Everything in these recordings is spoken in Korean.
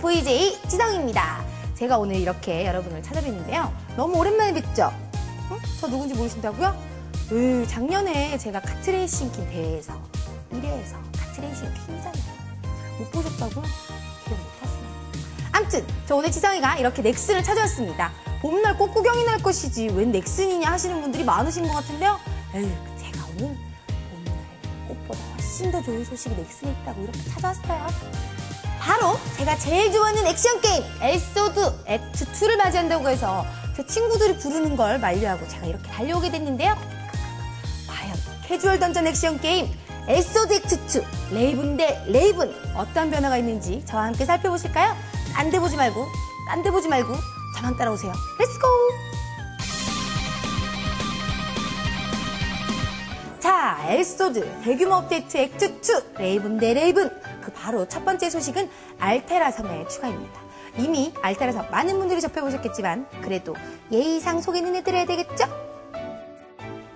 VJ 지성입니다. 제가 오늘 이렇게 여러분을 찾아뵙는데요. 너무 오랜만에 뵙죠? 응? 저 누군지 모르신다고요? 으, 작년에 제가 카트레이싱 킹 대회에서 1회에서 카트레이싱 킹이잖아요. 못 보셨다고요? 기억 못 하시나요? 암튼 저 오늘 지성이가 이렇게 넥슨을 찾아왔습니다. 봄날 꽃 구경이 날 것이지 웬 넥슨이냐 하시는 분들이 많으신 것 같은데요. 에휴, 제가 오늘 봄날 꽃보다 훨씬 더 좋은 소식이 넥슨에 있다고 이렇게 찾아왔어요. 바로 제가 제일 좋아하는 액션 게임 엘소드 액트 2를 맞이한다고 해서 제 친구들이 부르는 걸 만류하고 제가 이렇게 달려오게 됐는데요. 과연 캐주얼 던전 액션 게임 엘소드 액트 2 레이븐 대 레이븐 어떤 변화가 있는지 저와 함께 살펴보실까요? 딴데 보지 말고 딴데 보지 말고 저만 따라오세요. 렛츠고! 자, 엘소드 대규모 업데이트 액트 2 레이븐 대 레이븐 그 바로 첫 번째 소식은 알테라 섬의 추가입니다. 이미 알테라 섬 많은 분들이 접해보셨겠지만 그래도 예의상 소개는 해드려야 되겠죠?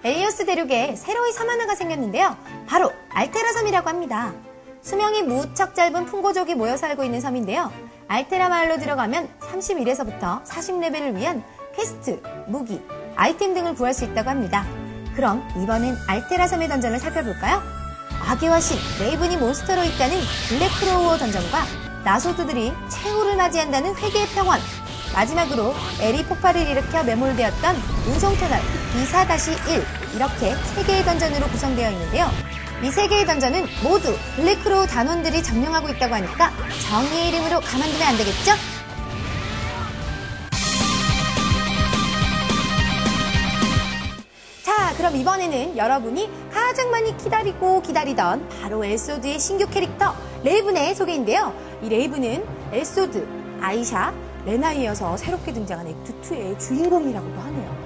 엘리오스 대륙에 새로이 섬 하나가 생겼는데요. 바로 알테라 섬이라고 합니다. 수명이 무척 짧은 풍고족이 모여 살고 있는 섬인데요. 알테라 마을로 들어가면 31에서부터 40레벨을 위한 퀘스트, 무기, 아이템 등을 구할 수 있다고 합니다. 그럼 이번엔 알테라 섬의 던전을 살펴볼까요? 악의와 신, 레이븐이 몬스터로 있다는 블랙크로우어 던전과 나소드들이 최후를 맞이한다는 회개의 평원 마지막으로 에리 폭발을 일으켜 매몰되었던 운송터널 2-4-1 이렇게 세 개의 던전으로 구성되어 있는데요. 이세 개의 던전은 모두 블랙크로우 단원들이 점령하고 있다고 하니까 정의의 이름으로 가만두면 안 되겠죠? 그럼 이번에는 여러분이 가장 많이 기다리고 기다리던 바로 엘소드의 신규 캐릭터 레이븐의 소개인데요. 이 레이븐은 엘소드, 아이샤, 레나에 이어서 새롭게 등장한 액트2의 주인공이라고도 하네요.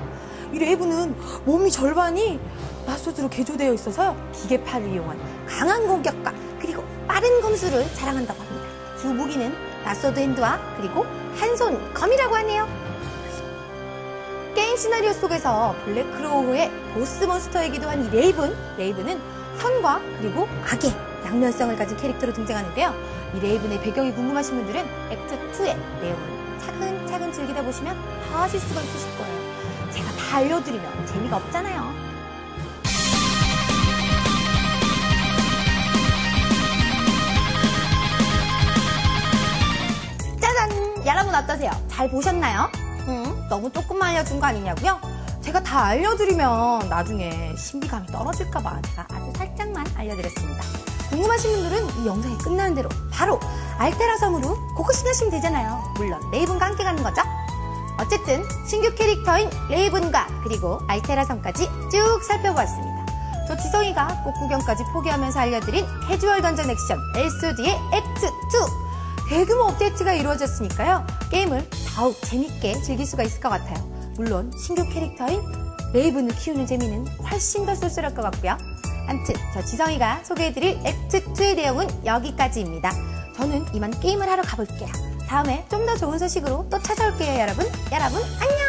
이 레이븐은 몸이 절반이 나소드로 개조되어 있어서 기계팔을 이용한 강한 공격과 그리고 빠른 검수를 자랑한다고 합니다. 주 무기는 나소드 핸드와 그리고 한 손 검이라고 하네요. 게임 시나리오 속에서 블랙크로우의 보스 몬스터이기도 한이 레이븐, 레이븐은 선과 그리고 악의 양면성을 가진 캐릭터로 등장하는데요. 이 레이븐의 배경이 궁금하신 분들은 액트 2의 내용을 차근차근 즐기다 보시면 다 아실 수가 있으실 거예요. 제가 다 알려드리면 재미가 없잖아요. 짜잔! 여러분 어떠세요? 잘 보셨나요? 응? 너무 조금만 알려준 거 아니냐고요? 제가 다 알려드리면 나중에 신비감이 떨어질까봐 제가 아주 살짝만 알려드렸습니다. 궁금하신 분들은 이 영상이 끝나는 대로 바로 알테라 섬으로 고고싱 하시면 되잖아요. 물론 레이븐과 함께 가는 거죠. 어쨌든 신규 캐릭터인 레이븐과 그리고 알테라 섬까지 쭉 살펴보았습니다. 저 지성이가 꽃 구경까지 포기하면서 알려드린 캐주얼 던전 액션 엘소드의 액트 2 대규모 업데이트가 이루어졌으니까요. 게임을 더욱 재밌게 즐길 수가 있을 것 같아요. 물론 신규 캐릭터인 레이븐을 키우는 재미는 훨씬 더 쏠쏠할 것 같고요. 암튼 저 지성이가 소개해드릴 액트2의 내용은 여기까지입니다. 저는 이만 게임을 하러 가볼게요. 다음에 좀 더 좋은 소식으로 또 찾아올게요, 여러분. 여러분, 안녕!